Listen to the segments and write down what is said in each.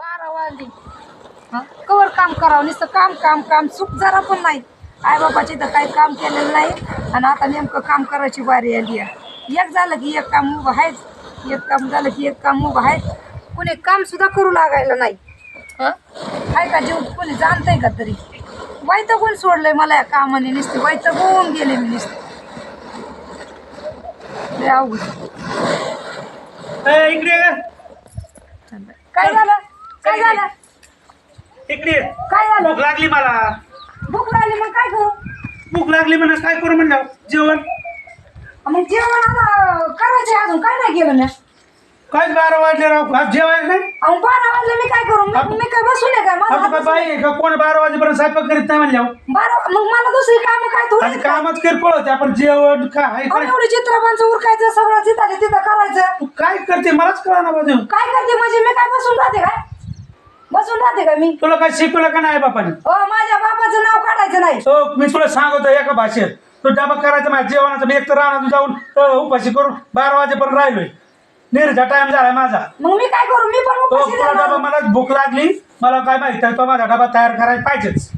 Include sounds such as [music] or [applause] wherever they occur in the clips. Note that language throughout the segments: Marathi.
बारा वाजली. हं? कवर काम करावं नुसतं काम काम काम. सुख जरा पण नाही. आई बाबाची तर काही काम केलेलं नाही. आणि आता नेमकं काम करायची बारी आली आहे. एक झालं की एक काम उभं आहेच एक काम झालं की एक काम उभं आहे. कुणी काम सुद्धा करू लागायला नाही. हं? आहे का जीव? कोणी जाणतंय का तरी? वैतगून सोडलंय मला या कामाने नुसते. वैतगून गेले मी नुसते. अवघड. काय झालं? काय झालं? इकडे ये. काय झालं? भूक लागली मला. भूक लागली मग काय करू? भूक लागली म्हणा काय करू म्हणलं? जेवण? मग जेवण आता करायचे अजून. काय नाही केलं मी. काय बारा वाजले राव. आज जेवायला नाही? अहो बारा वाजले मी काय करू? मी मी काय बसून आहे काय माझा आता काय हात बाई आहे का? कोण बारा वाजेपर्यंत स्वयंपाक करीत नाही म्हणल्यावर? बारा मग मला दुसरी काम काय आणि थोडी कामच किरकोळ होते. आपण जेवण काय आहे काय एवढी चित्रपांचं उरकायचं सगळं तिथं तिथं करायचं. तू काय करते? मलाच कळा ना बाजू काय करते? म्हणजे मी काय बसून राहते काय? बसून राहते का मी? तुला काय शिकवलं का नाही बापाने? हो माझ्या बापाचं नाव काढायचं नाही. तो मी तुला सांगतो एका भाषेत. तू डबा करायचा माझ्या जेवणाचा. मी एक तर राहणार जाऊन उपाशी करून बारा वाजेपर्यंत राहिलोय. निर्जा टाइम झालाय माझा. मग मी काय करू? मी पण तो उपाशी तुला डबा राहणार. मला भूक लागली. मला काय माहिती आहे तो माझा डबा तयार करायला पाहिजेच.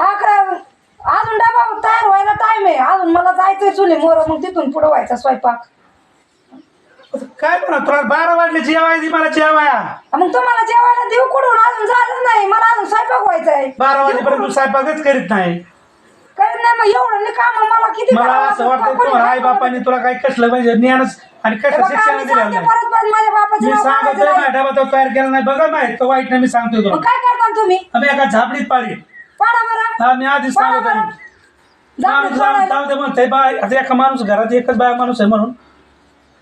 हा काय अजून डबा तयार व्हायला टाइम आहे. अजून मला जायचंय चुली मोर मग तिथून पुढे व्हायचा स्वयंपाक. काय म्हणा तुला बारा वाजले जेवायची मला जेवाया. मग तुम्हाला जेवायला देऊ कुठून? अजून झालं नाही. मला अजून स्वयंपाक व्हायचा आहे बारा वाजेपर्यंत तू स्वयंपाकच करीत नाही. करीत नाही मग एवढं नाही काम. मला किती मला करावं असं लागतं? वाटतं कोणी तुम्हाला आई काय बापाने तुला काही कसलं म्हणजे ज्ञानच आणि हे कसं बघा, शिक्षण आम्ही दिलं सांगते नाही. परत परत माझ्या बापाचं मी नाव सांगतोय काढायचं नाही. माझ्या डबा तो तयार केला नाही. बघा माहीत तो वाईट नाही मी सांगतोय मग तुला काय करता तुम्ही? आम्ही एका झापडीत पाडी पाडा बरं. हा मी आधीच पाडा सांगतो बरं. माणूस जाऊ जाऊन दे, जाऊ दे म्हणते बाय आता एका माणूस घरात एकच बाय माणूस आहे म्हणून.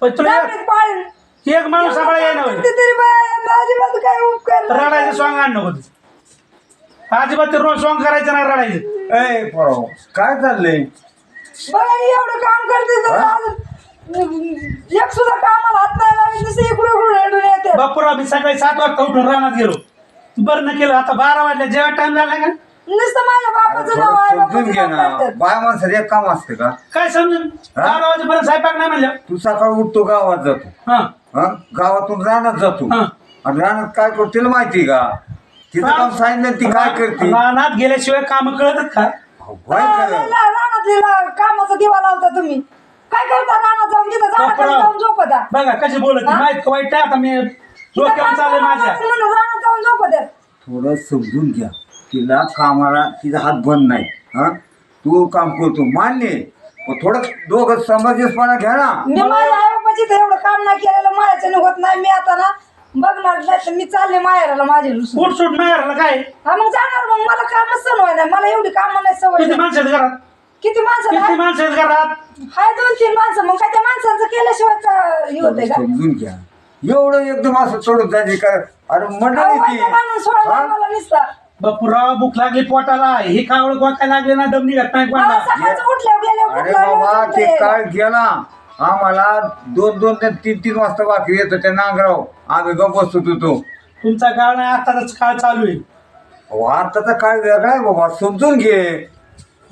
पण तुला. एक- एक माणूस सांभाळा येईना होय किती तरी बाया, अजिबात काय उपकार नाही. रडायचं सॉंग आण नको तू. अजिबात ते रोज सॉंग करायचं नाही रडायचं. ए पोराव काय चाललंय? बघा मी एवढं काम करते तर एक सुद्धा कामाला हात नाही लावत नुसतं इकडून इकडून हिंडून येते. बापूराव मी सकाळी सात वाजता उठून रानात गेलो. बरं न केलं आता बारा वाजल्या जेव्हा टाइम झाला का? नुसतं माझ्या बापाचं नाव थोडं आहे समजून बापाचं घे नाव ना. काढतात. बाय माणसाचं एक काम असते का? काय समजून? बारा वाजेपर्यंत स्वयंपाक नाही म्हणलं? तू सकाळी उठतो गावात जातो. हा. हा? गावातून रानात जातो. हा. आणि रानात काय करतो माहिती का? तिचं काम सांगितलं ती काय करते? रानात गेल्याशिवाय काम कळतात का? हा, कामाचा दिवा लावता तुम्ही. काय करता? रानात जाऊन तिथं झाडाखाली बापराव. जाऊन झोपता. बघा कशी बोलत हा? माहीत का वाईट आहे? आता मी तिथं डोक्यावर चाललंय माझ्या. लागतं म्हणून रानात जाऊन झोपत्यात थोडं समजून घ्या. तिला कामाला तिचा हात बंद नाही. हा? तू काम करतो मान्य आहे. थोडं दोघं समंजसपणा घ्या ना मी माझ्या आई तर एवढं काम नाही केलेलं माझ्याच्याने होत नाही. मी आता ना बघणार नाही तर मी चालले माहेराला माझे रुसून उठ सुट नाही राहिलं काय? हा मग जाणार मग. मला कामच सण व्हाय नाही. मला एवढी कामं नाही सवय किती नाही. माणसं आहेत घरात? किती माणसं किती? माणसं आहेत घरात? हाय दोन तीन माणसं. मग काय त्या माणसांचं केल्याशिवाय का- हे होतंय का? समजून घ्या. एवढं एकदम असं सोडून जायचे का? अरे मंडळी अहो, ती माणूस हा? मला नुसता. बापूराव भूक लागली पोटाला. हे कावळ गोकाय लागले ना दम निघत नाही मला कोणाला. सकाळचं उठल्यावर गेल्यावर अरे भूक लागली बाबा होती ते ते. काळ गेला. आम्हाला दोन दोन ते तीन तीन वाजता बाकी येतो त्या नांगराव. आम्ही गप बसत होतो. तुमचा काळ नाही आताच काळ चालू आहे. आताचा काळ वेगळा आहे बाबा समजून घे.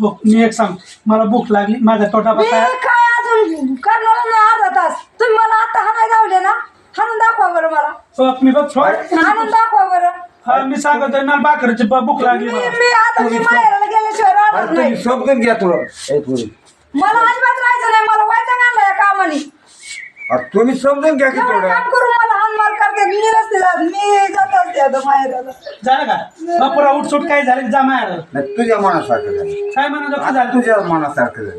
हो मी एक सांग मला भूक लागली माझा तोटा मी काय? अजून करणार नाही अर्धा तास? तुम्ही मला आता हाणाय लावले ना हाणून दाखवा बरं मला. हो, मी बघ सोड. हाणून दाखवा बरं. हा मी सांगतोय मला बाकरची ब- भूक लागली मी मला. मी आता मी माहेराला गेल्याशिवाय राहणार अरे तुम्ही नाही. समजून घ्या थोडं. ए, मला अजिबात राहायचं नाही मला वैताग आणला या कामाने. अरे तुम्ही समजून घ्या की एवढं थोडं. काम करून मला हानमार करते मी नसते जात मी जात असते आता माहेराला. झालं का? बापुरा उठसूट काय झालं की जा मायाला नाही तुझ्या मनासारखं झालं. काय म्हणत होतं? आता झालं तुझ्या मनासारखं झालं.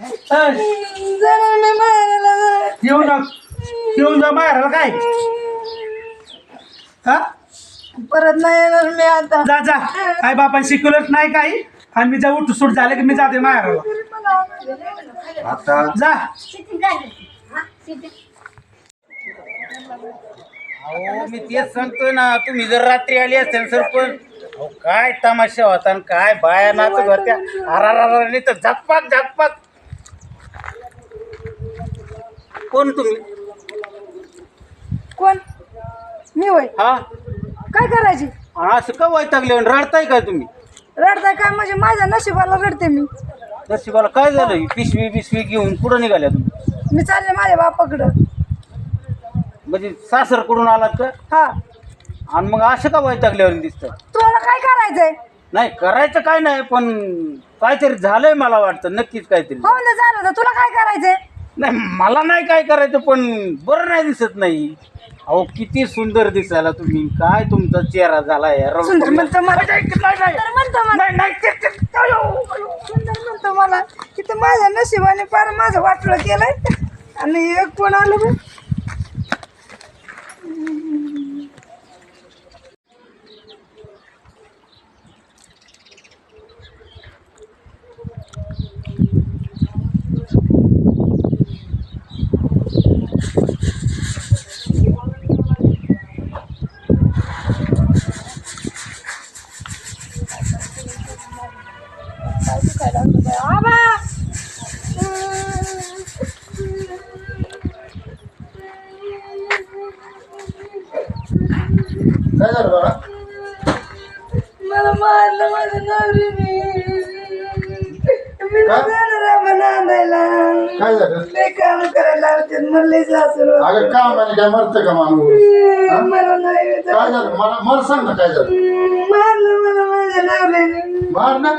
ए, जरा मी माहेराला जाणार. येऊन जा. येऊन जा मायाला काय? हा? परत नाही येणार मी आता. जा जा. काय बापाने शिकवलंच नाही काही. आणि मी जा उठसूट झालं की मी जाते मायाला आता जा. अहो मी तेच सांगतोय ना तुम्ही जर रात्री आली असेल सरपंच अहो काय तमाशा होता आणि काय बाया नाचत होत्या. अरारारा नाही तर झकपाक झकपाक. कोण तुम्ही? कोण? मी होय. हा? काय करायची? असं का वैतागले रडताय काय तुम्ही? रडताय काय? म्हणजे माझ्या नशिबाला रडते मी. नशिबाला काय झालं? ही पिशवी बिशवी घेऊन कुठं निघाल्या तुम्ही? मी चालले माझ्या बापाकडं. म्हणजे सासरकडून आलात का? हा. आणि मग असं का वैतागल्यावर दिसतं तुला काय करायचंय? नाही करायचं काय नाही पण काहीतरी झालंय मला वाटतं नक्कीच काहीतरी. हो ना झालं तर तुला काय करायचंय? नाही मला नाही काय करायचं पण बरं नाही दिसत नाही. अहो किती सुंदर दिसायला तुम्ही. काय तुमचा चेहरा झाला यार सुंदर म्हणतो मला. सुंदर म्हणतो मला. नाही, नाही, ते- ते- अयो, अयो. सुंदर म्हणतो मला. तिथं माझ्या नशिबाने फार माझं वाटलं केलंय. आणि एक कोण आलं बघ आबा काय झालं बाळा मला मारलं माझ्या नवरीने मी काय? जाणार आहे मला आणायला काय झालं ते काम करायला लावते म्हणले सासू अगं का म्हणे काय मरतं का माणूस? मला नाही येत. काय झालं? मला मला सांग ना काय झालं? मारलं मला माझ्या नवऱ्याने. मार ना.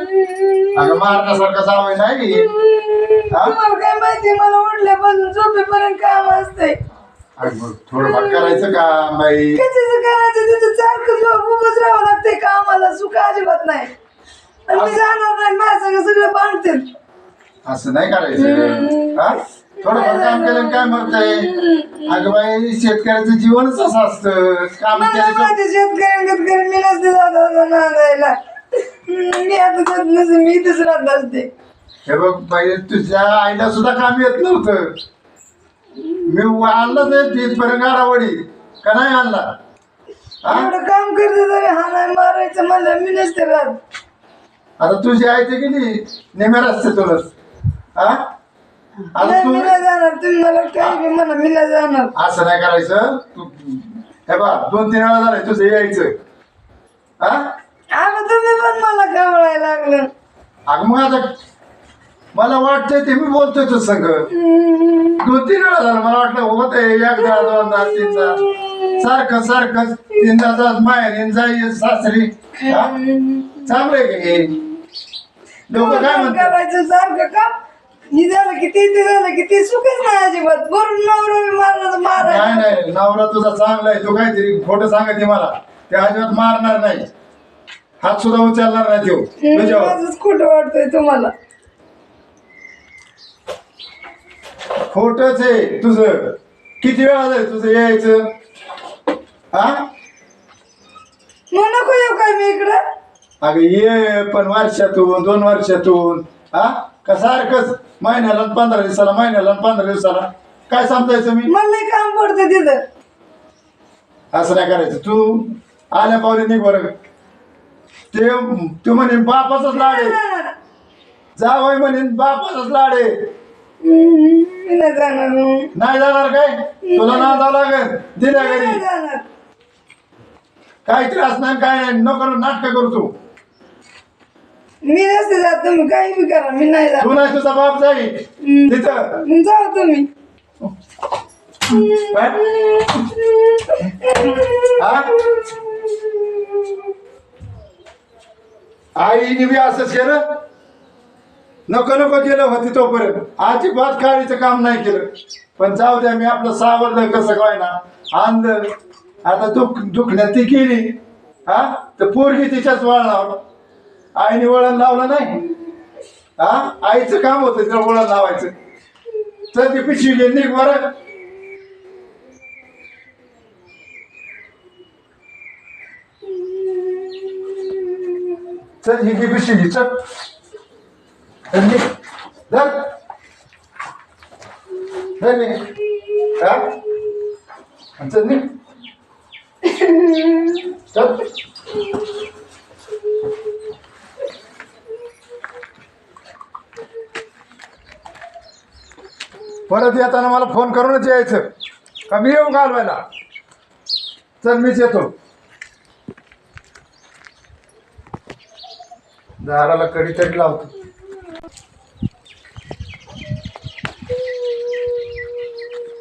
अगं मारण्यासारखं जावं नाही हा? तुम्हाला काय माहिती मला उठल्यापासून झोपेपर्यंत काम असतंय. अगं मग थोडंफार करायचं का बाई. कशाचं करायचं? तिथं सारखं झोप उभंच राहावं लागतंय कामाला सुख अजिबात नाही. आणि मी जाणार नाही माझ्या सगळं सगळं असं नाही करायचं. हा? थोडंफार काम केलं काय मरतंय अगं बाई शेतकऱ्याचं जीवनच असं असतं. काम मला केलं नसते नांदायला. मी आता जात नसते मी इथेच राहत असते. हे बघ बाई तुझ्या आईला सुद्धा काम येत नव्हतं. मी आणलं ते तिथपर्यंत गाडावडी का नाही आणला? हा? एवढं काम करते तरी हा नाही मारायचं म्हणलं मी नसते राहत. आता तुझी आई ते गेली. नेम्या रस्ते तुलाच हा? नाही, मी नाही जाणार तुम्ही मला काही बी म्हणा मी नाही जाणार. असं नाही करायचं. तू हे बा दोन तीन वेळा झालंय तुझं यायचं. हा? आता तुम्ही पण मला कावळायला लागलं. अगं मग आता मला वाटतंय ते मी बोलतोय तुझ संग. दोन तीन वेळा झालं मला वाटलं होत आहे एकदा दोनदा तीनदा. सारखं सारखं तीनदा जात माहेर जाई सासरी. हा? चांगलं आहे का हे? लोक काय म्हणतात? करायचं सारखं काम ही झालं की ते ते झालं की ते सुखच नाही अजिबात. भरून नवरा मी मारणार नाही नाही नवरा तुझा चांगला आहे. तू काहीतरी खोटं सांगते मला. ते अजिबात मारणार नाही. हात सुद्धा उचलणार नाही तो. तुझ्यावर. माझंच खोटं वाटतंय तुम्हाला. खोटच आहे तुझं. किती वेळा झालं तुझं यायचं? हा मग नको येऊ काय मी इकडं? अगं ये पण वर्षातून दोन वर्षातून. हा का सारखंच? महिन्याला पंधरा दिवसाला महिन्याला पंधरा दिवसाला. काय समजायचं मी मला काम पडतं तिथं. असं नाही करायचं. तू आल्या पावले निघ बरं. ते तू म्हणे बापाचाच लाड जावय म्हणे बापाचाच लाड मी नाही जाणार नाही जाणार काय? तुला ना जावं लागेल दिल्या घरी. नाही जाणार. काही त्रास नाही काय नाही. नको नाटक करू तू. मी नसते जात तुम्ही काही बी करा मी नाही जात. तू नाही तुझा बाप जाईल. तिथं. जाऊ तुम्ही? हा? आईने बी असंच केलं. नको नको केलं होती तोपर्यंत. अजिबात काळीचं काम नाही केलं. पण जाऊ द्या मी आपलं सावरलं कसं काय ना. आणलं आता दुख दुखण्यात ती केली हा? तर पोरगी तिच्याच वळणावर. आईने वळण लावलं नाही. हा? आईचं काम होतं तिला वळण लावायचं. तर ती पिशवी घे निघ बरं. चल ही घे पिशवी घे चल. चल चल निघ. चल. परत येताना मला फोन करूनच यायचं. का मी येऊ घालवायला? चल मीच येतो. दाराला कडी तरी लावतो.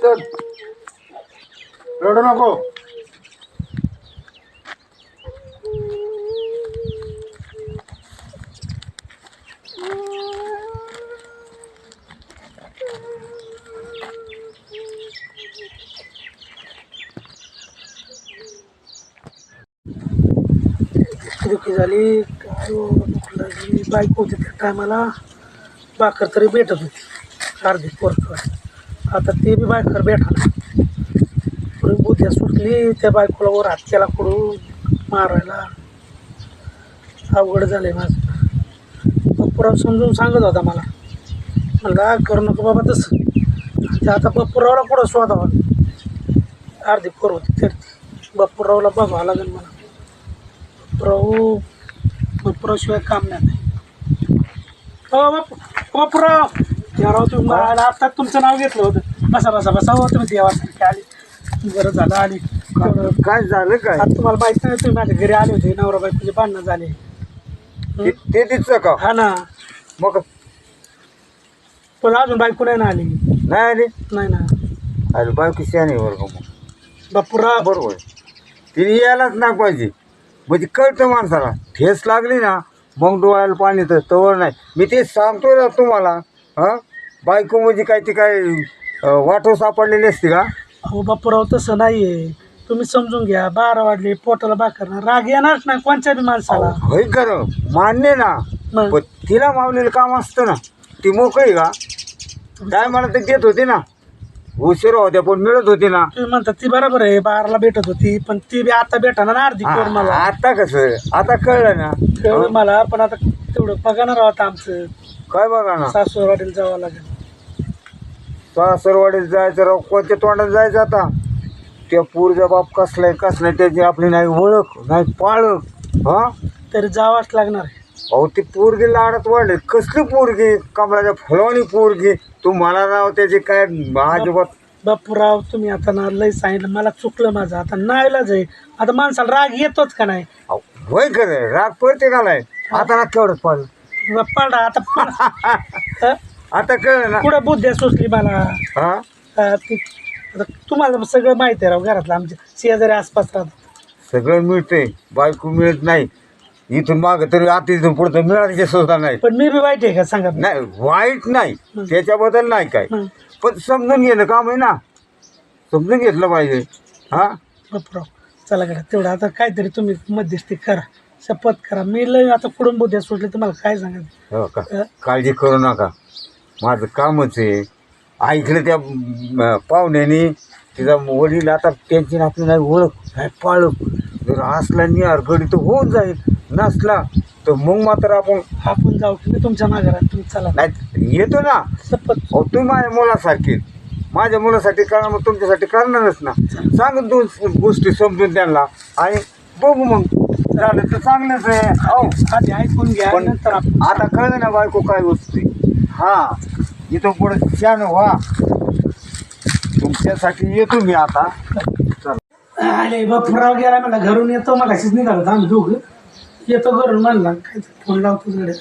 चल. रडू नको. दुखी झाली. काय लागली बाईक होती त्या टायमाला. भाकर तरी भेटत होती. अर्धी पोरकं आता ते बी बायकर भेटा पुढे बुद्ध्या सुटली त्या बायकोला वर हात केला कुडून मारायला. अवघड झालंय माझं. बप्पुराव समजून सांगत होता मला. म्हणला करू नको बाबा तसं. ते आता बप्पुरावला कुठं शोधावा? अर्धी पोर होती तर बापूरावला बघावं लागेल मला. बापूराव बापूरावशिवाय काम नाही. हो बापू बापूराव देवराव तुम्ही आता तुमचं नाव घेतलं होतं. बसा बसा बसा. हो तुम्ही देवासारखे आले. बरं झालं आली. काय झालं काय? आता तुम्हाला माहिती नाही तुम्ही माझ्या घरी आले होते. नवरा बायकोचे भांडणं झाले. ते- ते तिचं का? हा ना. मग? पण अजून बायको नाही ना आली. नाही आली? नाही ना. अरे बायको शहाणी वर्ग मग? बापूराव बरोबर तिने यायलाच नाही पाहिजे. म्हणजे कळतं माणसाला. ठेस लागली ना मग डोळ्याला पाणी तर तवर नाही. मी ते सांगतोय ना तुम्हाला हां? बायको म्हणजे काय ते काय वाटो सापडलेली असते का? अहो बापूराव तसं नाही आहे तुम्ही समजून घ्या बारा वाजले पोटाला भाकर ना राग येणारच नाही कोणत्या बी माणसाला? होय खरं. मान्य ना. मग? पण तिला मावलेलं काम असतं ना. ती मोकळी का? काय मला ते देत होती ना. उशीर होत्या पण मिळत होती ना. तुम्ही म्हणता ती बरोबर आहे बाराला भेटत होती पण ती बी आता भेटा ना अर्धी कोर मला. आता कसं? आता कळलं ना. कळलं मला पण आता तेवढं बघणार आहोत आमचं. काय बघा ना? सासूरवाडीला जावं लागेल. सासरवाडीत जायचं राव कोणत्या तोंडात जायचं आता? त्या पूरचा बाप कसलाय कसलाय त्याची आपली नाही ओळख नाही पाळख हा? तरी जावंच लागणार आहे. अहो ती पोरगी लाडत वाढली. कसली पोरगी? कमलाच्या फुलवणी पोरगी. तू मला राव त्याची काय अजिबात बापूराव तुम्ही आता ना लय सांगितलं. मला चुकलं माझं. आता नाहीलाच आहे आता माणसाला राग येतोच का नाही? अहो, होय खरं राग पडते कालाय आता ना केवढंच पाडलं. पडा. आता पड-? [laughs] आता कळलं ना. कुठं बुद्ध्या सुचली मला? हा? अं, ती आता तुम्हाला सगळं माहिती आहे राव घरातलं आमच्या शेजारी आसपास राहतात. सगळं मिळतंय. बायको मिळत नाही. इथून मागं तरी आता इथून पुढं मिळायचे सुद्धा नाही. पण मी बी वाईट आहे का सांगा? नाही वाईट नाही. त्याच्याबद्दल नाही काय. हं. पण समजून घेणं काम आहे ना. समजून घेतलं पाहिजे. हा? बापराव चला गड्या तेवढं आता काहीतरी तुम्ही मध्यस्थी करा. शपथ करा. मी लय आता कुठून बुद्ध्या सुटले तुम्हाला काय सांगायचं? हो का? काळजी करू नका. माझं कामच आहे. ऐकलं त्या म, पाहुण्याने तिचा वडील आता त्यांची ना आपली नाही ओळख नाही पाळख. जर असला निहार गडी तर होऊन जाईल. नसला तर मग मात्र आपण आपण जाऊ की मी तुमच्या मागे राहतो तुम्ही चला. नाही येतो ना. अहो तुम्ही माझ्या मुलासारखे. माझ्या मुलासाठी करा मग तुमच्यासाठी करणारच ना. सांगून दोन गोष्टी समजून त्यांना. आणि बघू मग. झालं तर चांगलंच आहे. हो आधी ऐकून घ्या पण नंतर आपण आता कळलं ना बायको काय गोष्ट. हा. इथं पुढे छान व्हा. तुमच्यासाठी येतो मी आता. चला. अरे बापराव गेला मला घरून येतो मला अशीच निघालो होतो आम्ही दोघं. येतो घरून म्हणला काय फोन लावतो तिकडे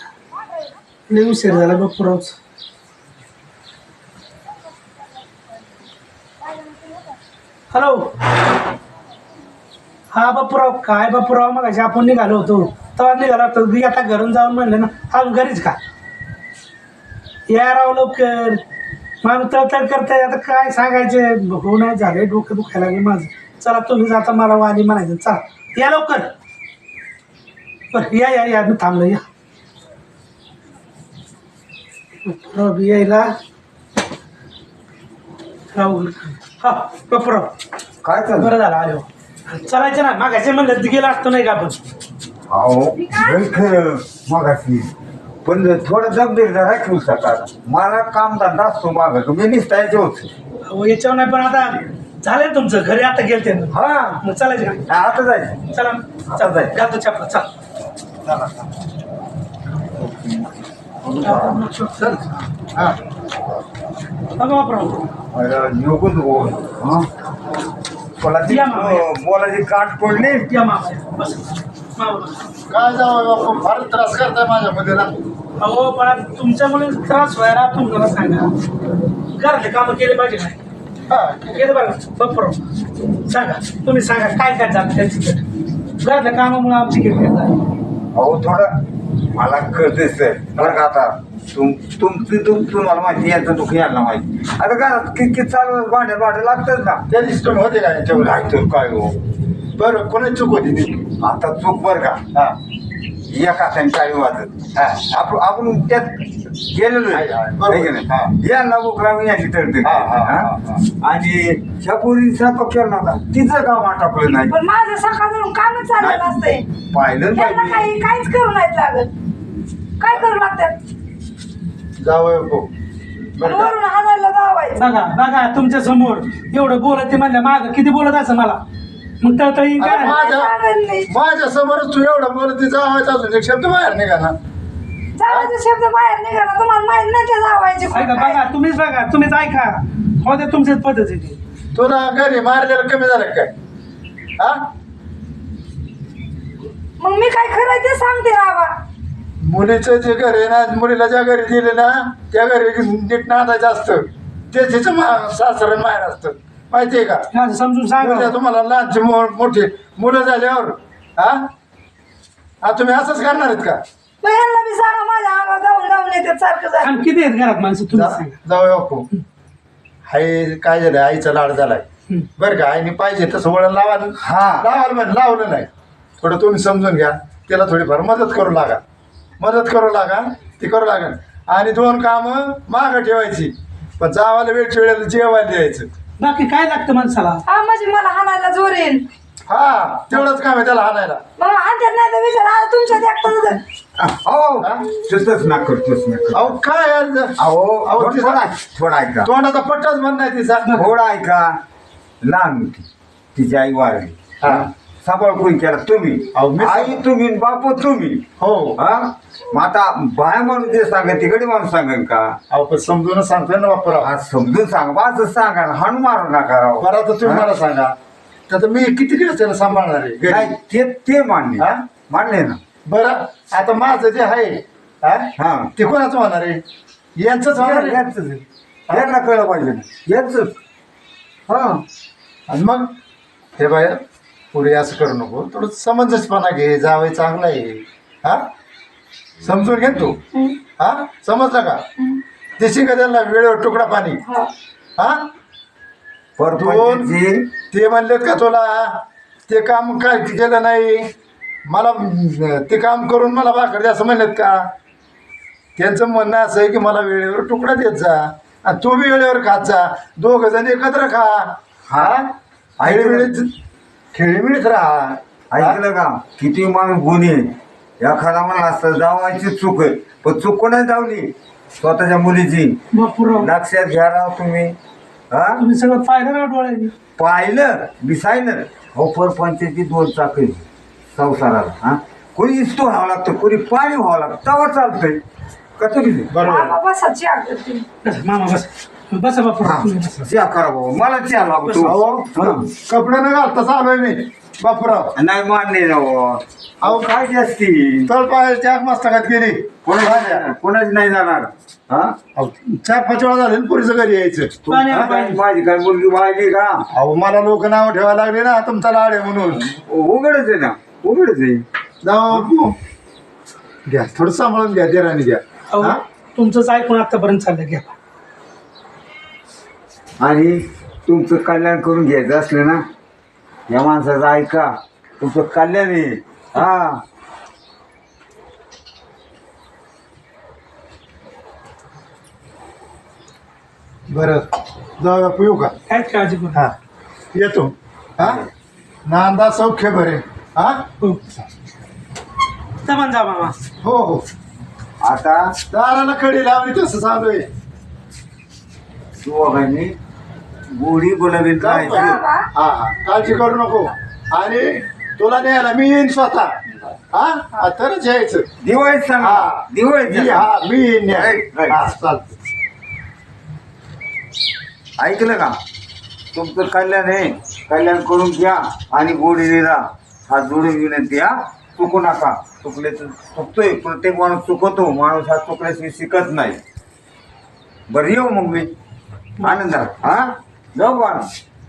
लय उशीर झाला बापरावच हॅलो हा बापूराव काय बापूराव मग आपण निघालो होतो. तेव्हा निघाला होतो. मी आता घरून जाऊन म्हणलं ना हा घरीच का? या राव लवकर. मग तळतळ करताय. आता काय सांगायचं? हो नाही झाले डोकं दुखायला लागले माझं. चला तुम्ही जाता मला वाली म्हणायचं. चला या लवकर. बरं या या या मी थांबलो या. बापराव बी यायला. राहुल. हा बापराव काय चाललं बरं झालं आलो. चालायचं ना मागायचे म्हणलं गेला असतो नाही का आपण? अहो खरं मगाशी. पण थोडं जगदीर जरा ठेवू सकाळ मला काम धंदा असतो मागं. तुम्ही निसतायचे होते अहो याच्यावर नाही पण आता झालंय तुमचं. घरी आता गेलते ना. हा. मग चालायचं का? आता जायचं. चला. चल जाय. घालतो चपला चल. चल बघा वापरा अरे नकोच बोल हा मला ती या मामा, या. बोलाची काट पडली या मामा बस मामा बस. काय जावं बापू फार त्रास करताय माझ्यामध्ये ना अहो पण तुमच्यामुळे त्रास व्हायला तुम्हाला सांगा घरातले कामं केले पाहिजे नाही हा केले बरं बप्पर सांगा तुम्ही सांगा काय काय झालं त्यांच्याकडे घरातल्या कामामुळे आमची किरकिर झाली अहो थोडं मला कळतेच बरं का आता? तुम तुमची तुम तुम्हाला माहिती याचं दुःख यांना माहिती. आता घरात किती चालू भांड्या भांड्या लागतात ना? त्या लिस्टून होते का याच्यावर? काय तर काय हो? बरं कोणाची चूक होती ती? आता चूक बरं का? हा. एका टाळी वाजत हा, आपण आपण त्यात गेलेलो. है नाही? हा, हा, हा, हा? आणि ह्या पोरी स्वयंपाक केला नव्हता. तिचं काम आटपलं नाही. पण माझं सकाळपासून कामच चाललेलं असतंय. पाहिलं काही काहीच करू नाहीत लागत. काय करू लागतात? जावं हो. बरं का वरून हाणायला जावायचं बघा बघा तुमच्यासमोर. एवढं बोलत ते म्हणल्या माग किती बोलत असं मला? मग येईन काय? माझ्या समोरच तू एवढं बोलत जावायचं अजून एक शब्द बाहेर निघा ना जावायचा शब्द बाहेर निघाला तुम्हाला माहीत नाही ते जावायचे ऐका बघा तुम्हीच बघा तुम्हीच ऐका. हो ते तुमचीच पद्धत आहे ती. तुला घरी मारलेलं कमी झालं का काय? हा? मग मी काय खरं ते सांगते रावा. मुलीचं जे घर आहे ना मुलीला ज्या घरी दिले ना त्या घरी नीट नांदायचं असतं. ते तिचं मा सासर माहेर असतं. माहितीये का? समजून उद्या सांगा तुम्हाला लहानची मो- मोठी मुलं झाल्यावर हा? हा तुम्ही असंच करणार आहेत का? मग यांना सांगा माझ्या अंगावर जाऊन जाऊन येते सारखं आणि किती आहेत घरात माणसं? तुम्ही जा- सांगा. जाऊ बापू हाय काय झालं? आईचा लाड झालाय. हम्म. बरं का आईने पाहिजे तसं वळण लावा हा. लावाल म्हणजे लावलं नाही. थोडं तुम्ही समजून घ्या. त्याला थोडीफार मदत करू लागा. मदत करू लागा. ती करू लागा. आणि दोन कामं मागं ठेवायची. पण जावायला वेळच्या वेळेला जेवायला द्यायचं. बाकी काय लागतं माणसाला? हा म्हणजे मला हाणायला जोर येईल. हा तेवढंच काम आहे त्याला हाणायला. मग नाही तर विचार आज तुमच्या हो. तसंच ना कर तसंच ना कर. अहो काय यार? अहो अहो, थोडं तिचा- थोडा थोडा ऐका. तोंडाचा पट्टाच म्हणणं आहे तिचा. थोडा ऐका. लहान होती तिची आई वारली. हा. सांभाळ कोण केला तुम्ही. आई तुम्ही बाप तुम्ही. हो. हा? मग आता बाया माणूस जे सांगा तिकडे माणूस सांगेल का? अहो पण समजूनच सांगतोय ना बापराव आज समजून सांगा. असं सांगा ना. हाणू मारू नका राव. बरं आता तुम्ही हा? मला सांगा. तर मी किती दिवस त्याला सांभाळणार आहे? नाही ते ते मान्य हा? मान्य ना. बरं आता माझं जे आहे हा? हा. ते कोणाचं होणार आहे? यांचंच होणार आहे? यांचंच आहे. यांना कळलं पाहिजे ना. यांचंच. हा. आणि मग? हे बाय पुढे असं करू नको. थोडं समंजसपणा घे जावं चांगलं आहे. हा? समजून घे ना तू. हा? समजलं का? देशी का त्यांना वेळेवर तुकडा पाणी? हा. परपंचाची ते म्हणलेत का तुला? ते काम काय केलं नाही? मला ते काम करून मला भाकर द्या असं म्हणलेत का? त्यांचं म्हणणं असं आहे की मला वेळेवर तुकडा देत जा. आणि तो बी वेळेवर खात जा. दोघ जण एकत्र खा. हा? खेळीमिळीत खेळीमिळीत राहा. ऐकलं का? किती माणूस गुन्हे एखादा म्हणला असतं जावायची चूक आहे. पण चूक कोणाची जावली? स्वतःच्या मुलीची. बापूराव. लक्षात घ्या राव तुम्ही. हा? तुम्ही सगळं पाहिलं ना डोळ्याने? पाहिलं? दिसायलं हो परपंचाची दोन चाकरी. संसाराला हा? कोणी इस्तो व्हावं लागतं? कोणी पाणी व्हावं लागतं? तेव्हा चालतंय. कसं किती बरोबर. चहा बस मामा बस. बसा. चहा करा बाबा मला चहा लागतो. अहो. कपडे न घालता चालू आहे मी. बापूराव. नाही मान्य ना बुवा. अहो काय जास्ती? तळपायाच्या मस्तकात गेली. कोणाची कोणाची नाही जाणार? हा? अहो, चार पाच वेळा झाले पुरीचं घरी यायचं. पाणी हा? पाणी. माझी काय मुलगी वाहिली का? अहो मला लोक नाव ठेवायला लागले ना. तुमचा लाड आहे म्हणून. उघडच आहे ना. उघडच आहे. जाऊ. बापू घ्या थोडं सांभाळून घ्या देराने घ्या. अहो, हा? तुमचंच ऐकून आतापर्यंत चाललं घ्या आणि तुमचं कल्याण करून घ्यायचं असलं ना या माणसाचं ऐका. तुमचं कल्याण आहे. हा. बरं. जाऊ बापू येऊ का? काय काळजी करू हा. येतो. हा? नांदा सौख्य बरे. हा? हो. जमान जा मामा. हो हो. आता दाराला कडी लावली तसं चालू आहे. दोघांनी गोडी बोलावी हा हा. काळजी करू नको. आणि तुला न्यायला मी येईन स्वतः. हा? हा, तरच यायचं. दिवाळीत सांगा. हा. दिवाळीत मी सांगा. हा मी येईन न्याय Right, right. हा चालतं ऐकलं का? तुमचं कल्याण आहे. कल्याण करून घ्या आणि गोडीने राहा हा जोडून विनंती हा. चुकू नका. चुकले तर चुकतोय. प्रत्येक माणूस चुकतो. माणूस हा चुकल्याशिवाय शिकत नाही. बरं येऊ मग मी. आनंदात हा? जाऊ बाळा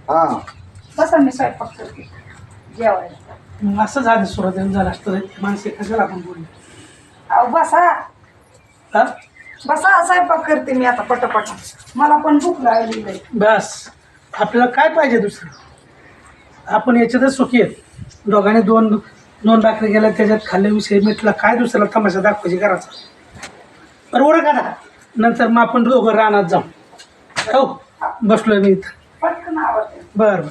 हा. बसा मी स्वयंपाक करते. जेवायला. मग असं झालं सुरुवात झालं. असतं माणसे कशाला आपण बोलू. अहो बसा. हा? बसा स्वयंपाक करते मी आता पटापट. मला पण भूक लागली आहे बस. आपल्याला काय पाहिजे दुसरं? आपण याच्यातच सुखी आहेत. दोघांनी दोन दोन भाकरी गेल्या त्याच्यात खाल्ल्याविषयी मिटला काय दुसऱ्याला तमाशा दाखवायची करायचा बरं ओरख आता नंतर मग आपण दोघं रानात जाऊ. हो बसलोय मी इथं. बरं बरं.